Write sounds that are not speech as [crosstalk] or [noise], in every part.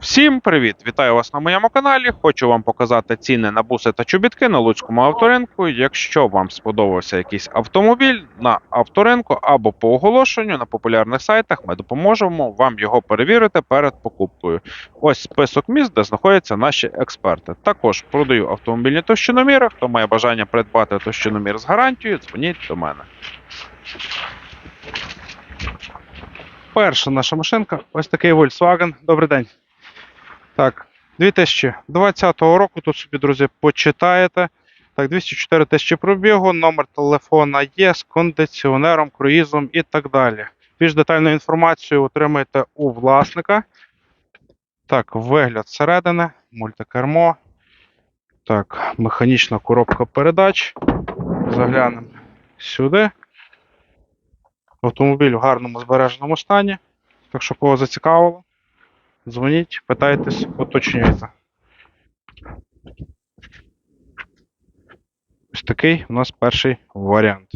Всім привіт! Вітаю вас на моєму каналі. Хочу вам показати ціни на буси та чобітки на Луцькому авторинку. Якщо вам сподобався якийсь автомобіль на авторинку або по оголошенню на популярних сайтах, ми допоможемо вам його перевірити перед покупкою. Ось список міст, де знаходяться наші експерти. Також продаю автомобільні товщиноміри. Хто має бажання придбати товщиномір з гарантією, дзвоніть до мене. Перша наша машинка ось такий Volkswagen. Добрий день. Так, 2020 року тут собі, друзі, почитаєте. Так, 204 тисячі пробігу, номер телефона є з кондиціонером, круїзом і так далі. Більш детальну інформацію отримаєте у власника. Так, вигляд зсередини, мультикермо. Так, механічна коробка передач. Заглянемо сюди. Автомобіль в гарному збереженому стані. Так що кого зацікавило, дзвоніть, питайтесь, уточнюйте. Ось такий у нас перший варіант.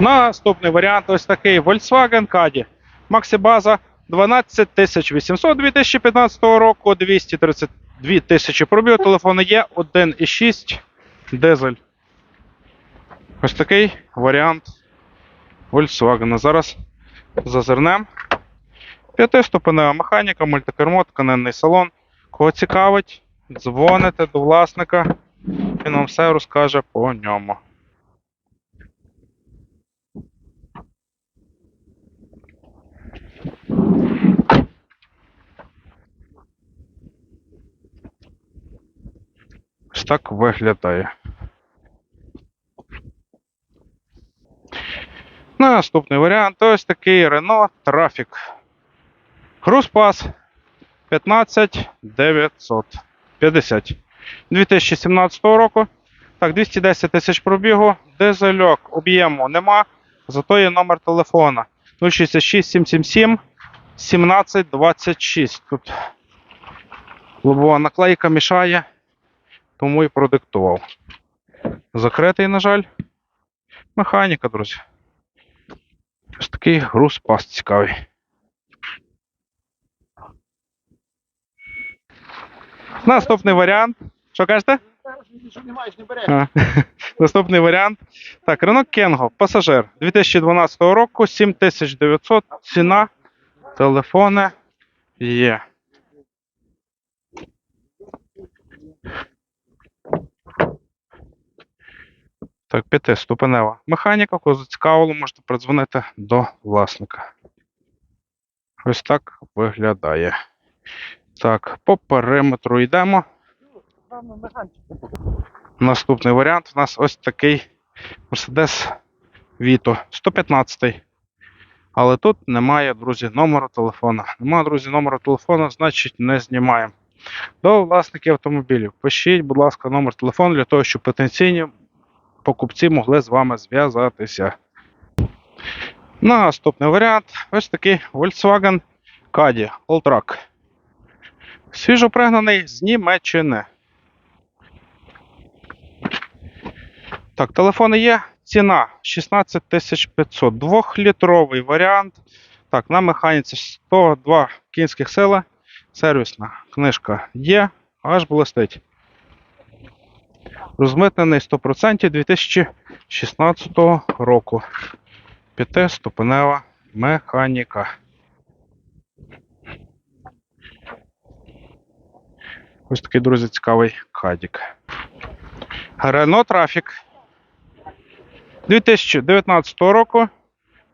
Наступний варіант ось такий Volkswagen Caddy. Максибаза 12800 2015 року, 232 тисячі пробігу. Телефони є 1,6 дизель. Ось такий варіант Volkswagen. Зараз зазирнем. П'ятиступенева механіка, мультикермо, тканинний салон. Кого цікавить, дзвоните до власника, він вам все розкаже по ньому. Ось так виглядає. Наступний варіант ось такий Renault Trafic. Грузпас 15950. 2017 року. Так, 210 тисяч пробігу. Дизельок об'єму нема. Зато є номер телефона 066 777 1726. Тут лобова наклейка мішає, тому і продиктував. Закритий, на жаль. Механіка, друзі. Ось такий груз пас цікавий. Наступний варіант. Що кажете? [laughs] Наступний варіант. Так, Renault Kengo, пасажир 2012 року, 7900, ціна, телефони є. Так, п'ятиступенева механіка, кого зацікавило, можете придзвонити до власника. Ось так виглядає. Так, по периметру йдемо. Наступний варіант у нас ось такий Mercedes Vito 115. Але тут немає, друзі, номеру телефона. Немає, друзі, номеру телефона, значить не знімаємо. До власників автомобілів. Пишіть, будь ласка, номер телефону для того, щоб потенційні покупці могли з вами зв'язатися. Наступний варіант ось такий Volkswagen Caddy Alltrack. Свіжопригнаний з Німеччини. Так, телефони є. Ціна 16500. Двохлітровий варіант. Так, на механіці 102 кінських сили. Сервісна книжка є, аж блистить. Розмитнений 100% 2016 року. П'ятиступенева механіка. Ось такий, друзі, цікавий кадік. Renault Trafic 2019 року.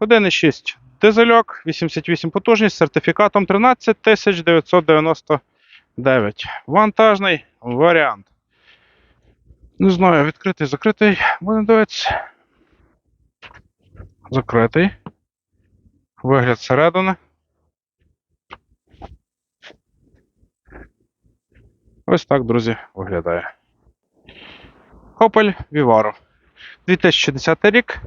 1,6 дизельок, 88 потужність сертифікатом 13999. Вантажний варіант. Не знаю, відкритий, закритий. Дивитися. Закритий. Вигляд зсередини. Ось так, друзі, виглядає. Opel Vivaro. 2010 рік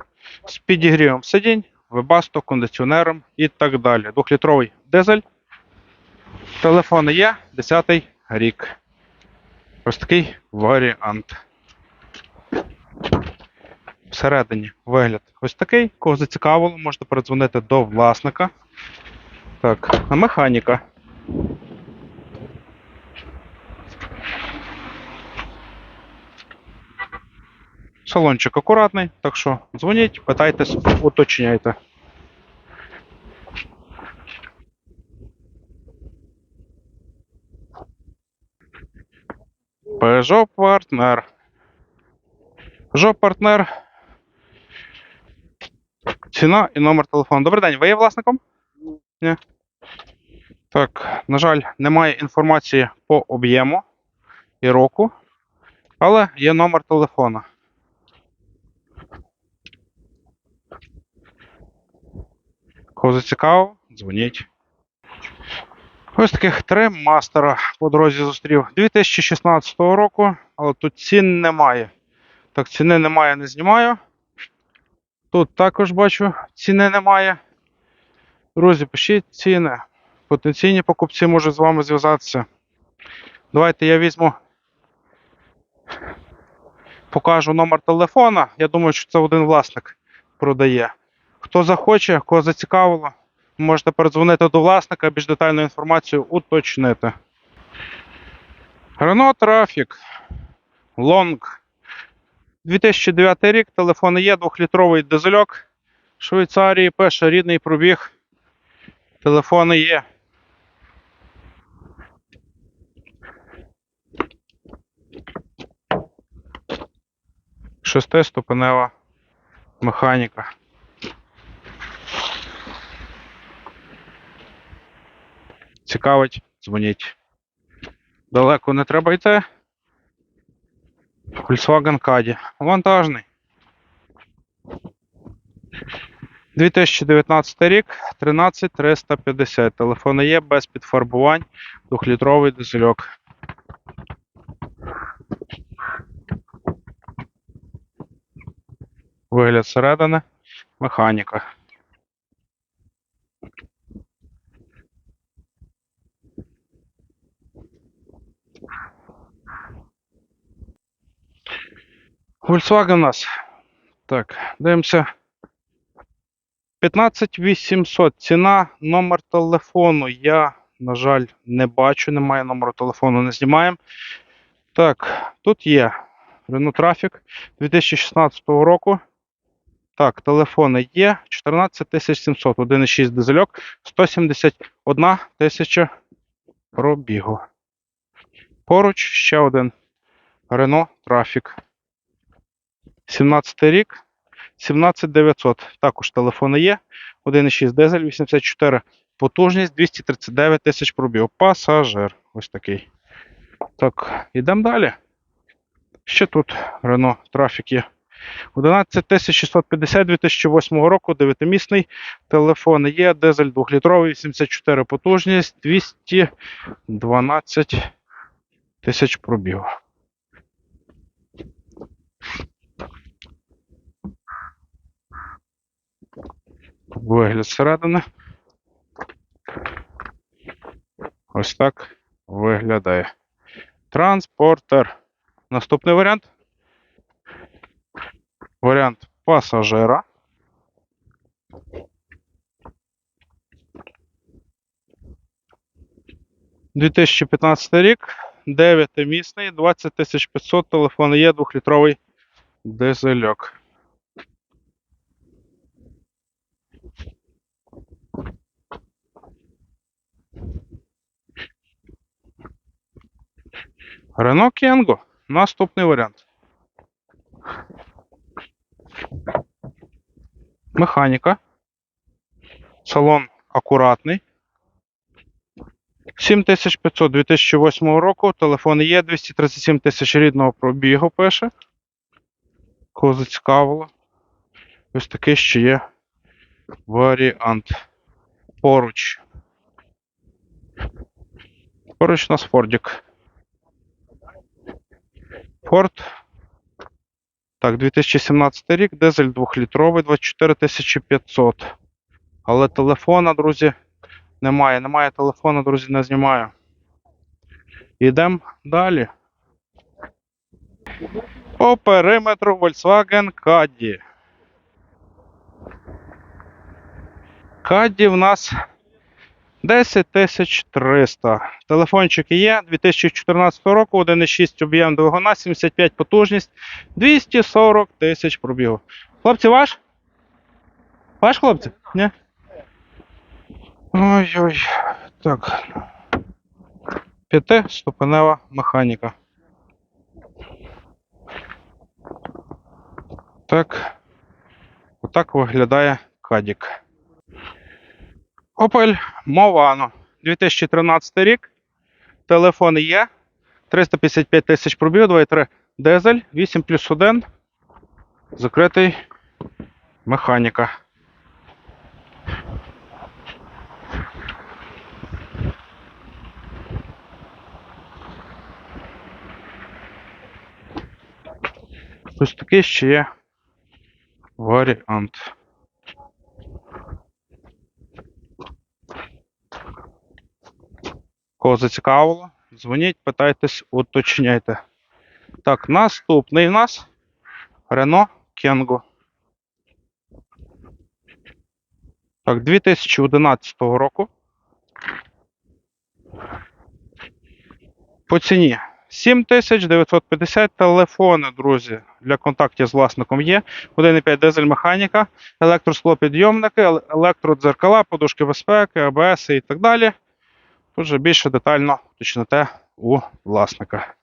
з підігрівом сидінь, вебасто, кондиціонером і так далі. Двохлітровий дизель. Телефони є, 10 рік. Ось такий варіант. Всередині вигляд ось такий. Кого зацікавило, можете передзвонити до власника. Так, а механіка. Салончик акуратний, так що дзвоніть, питайтесь, уточняйте. Peugeot партнер. Peugeot партнер. Ціна і номер телефону. Добрий день, ви є власником? Ні. Так, на жаль, немає інформації по об'єму і року, але є номер телефона. Кого зацікавив, дзвоніть. Ось таких три мастера по дорозі зустрів 2016 року, але тут цін немає. Так, ціни немає, не знімаю. Тут також бачу, ціни немає. Друзі, пишіть ціни. Потенційні покупці можуть з вами зв'язатися. Давайте я візьму. Покажу номер телефона. Я думаю, що це один власник продає. Хто захоче, кого зацікавило, можете передзвонити до власника, більш детальну інформацію уточнити. Renault Traffic Long. 2009 рік, телефон є, 2-літровий дизельок. Швейцарії пише рідний пробіг. Телефони є. Шестиступенева механіка. Цікавить, дзвоніть. Далеко не треба йти. Volkswagen Caddy. Вантажний. 2019 рік, 13350. Телефони є без підфарбувань, 2-літровий дизельок. Вигляд зсередини. Механіка. Volkswagen у нас. Так, дивимося. 15800 ціна, номер телефону. Я, на жаль, не бачу, немає номеру телефону, не знімаємо. Так, тут є Renault Traffic 2016 року. Так, телефони є. 14700, 1,6 дизельок, 171 тисяча пробігу. Поруч ще один Renault Traffic. 17 рік. 17900. Також телефони є. 1,6 дизель, 84 потужність, 239 тисяч пробіг. Пасажир. Ось такий. Так, йдемо далі. Ще тут Renault Traffic є. 11650 2008 року, 9-місний. Телефон є, дизель 2-літровий, 84 потужність, 212 тисяч пробігу. Вигляд зсередини. Ось так виглядає. Транспортер. Наступний варіант. Варіант пасажира. «2015 рік, 9-місний, 20 500, телефон є, 2-літровий дизельок. Renault Kangoo. Наступний варіант. Механіка. Салон акуратний. 7500 2008 року. Телефон є 237 тисяч рідного пробігу пише. Кого зацікавило. Ось такий ще є варіант. Поруч. Поруч у нас Фордік. Форд. Так, 2017 рік, дизель 2-літровий, 24 500. Але телефона, друзі, немає. Немає телефона, друзі, не знімаю. Йдемо далі. По периметру Volkswagen Caddy. Caddy в нас 10 тисяч 300. Телефончики є 2014 року, 1,6 об'єм двигуна, 75 потужність, 240 тисяч пробігу. Хлопці, ваш? Ваш хлопці? Ні? Ой-ой. Так. П'ятиступенева механіка. Так. Отак виглядає кадік. Opel Movano. 2013 рік. Телефон є. 355 тисяч пробігу, 2,3 дизель, 8 плюс 1. Закритий механіка. Ось такий ще є варіант. Кого зацікавило, дзвоніть, питайтесь, уточняйте. Так, наступний в нас Renault Kangoo. Так, 2011 року. По ціні 7950 телефони, друзі, для контактів з власником є. 1,5 дизель механіка, електросклопідйомники, електродзеркала, подушки безпеки, АБС і так далі. Тут же більше детально уточните у власника.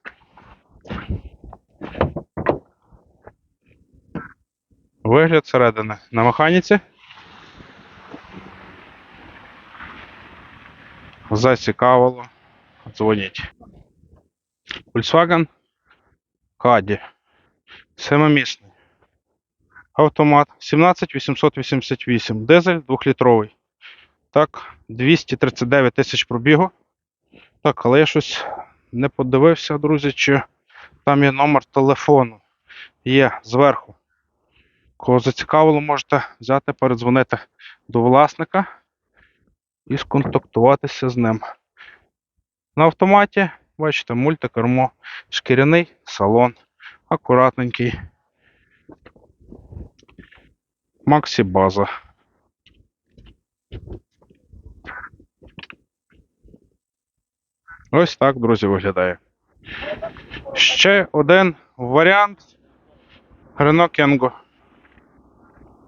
Вигляд середини на механіці. Зацікавило. Дзвоніть. Volkswagen Caddy. Семимісний. Автомат 17888. Дизель 2-літровий. Так, 239 тисяч пробігу. Так, але я щось не подивився, друзі, чи там є номер телефону. Є зверху. Кого зацікавило, можете взяти, передзвонити до власника і сконтактуватися з ним. На автоматі, бачите, мультикермо, шкіряний салон, акуратненький. Максі база. Ось так, друзі, виглядає. Ще один варіант Renault Kangoo.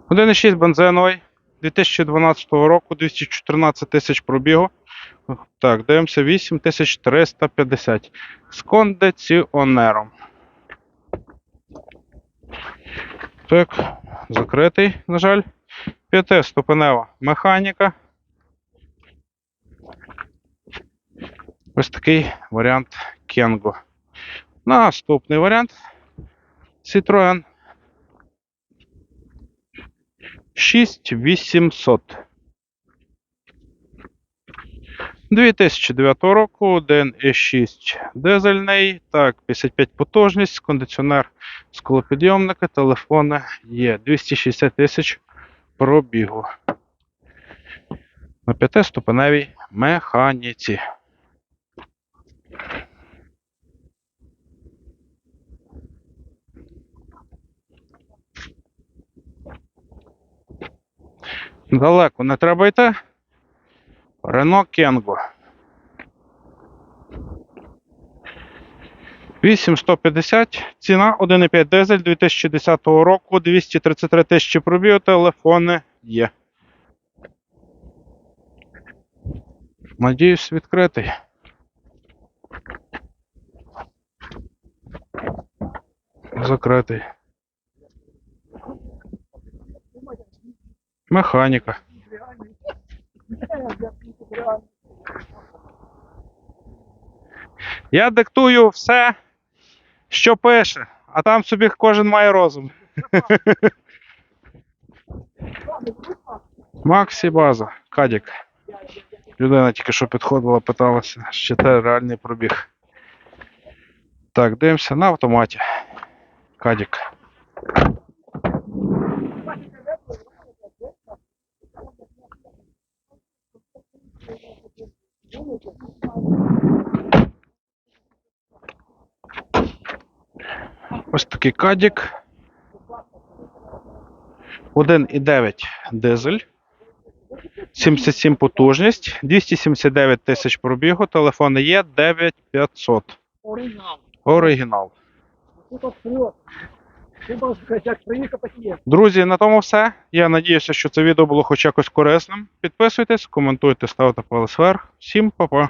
1,6 бензиновий 2012 року, 214 тисяч пробігу. Так, дивимося 8350 з кондиціонером. Так, закритий, на жаль. П'ятиступенева механіка. Ось такий варіант Кенго. Наступний варіант Citroen 6800. 2009 року 1,6 дизельний, так, 55 потужність, кондиціонер, склопідйомники, телефони є 260 тисяч пробігу. На п'ятиступеневій механіці. Далеко не треба йти. Рено Кенго. 8150. Ціна 1,5 дизель 2010 року. 233 тисячі пробігу. Телефони є. Надіюсь, відкритий. Закритий. Механіка. Я диктую все, що пише, а там собі кожен має розум. Максі база, Кадік. Людина тільки що підходила, питалася, чи це реальний пробіг. Так, дивимося на автоматі. Кадік. Ось такий кадік. 1,9 дизель. 77 потужність, 279 тисяч пробігу, телефон є 9500. Оригінал. Оригінал. Друзі, на тому все. Я надіюся, що це відео було хоч якось корисним. Підписуйтесь, коментуйте, ставте палець вверх. Всім па-па.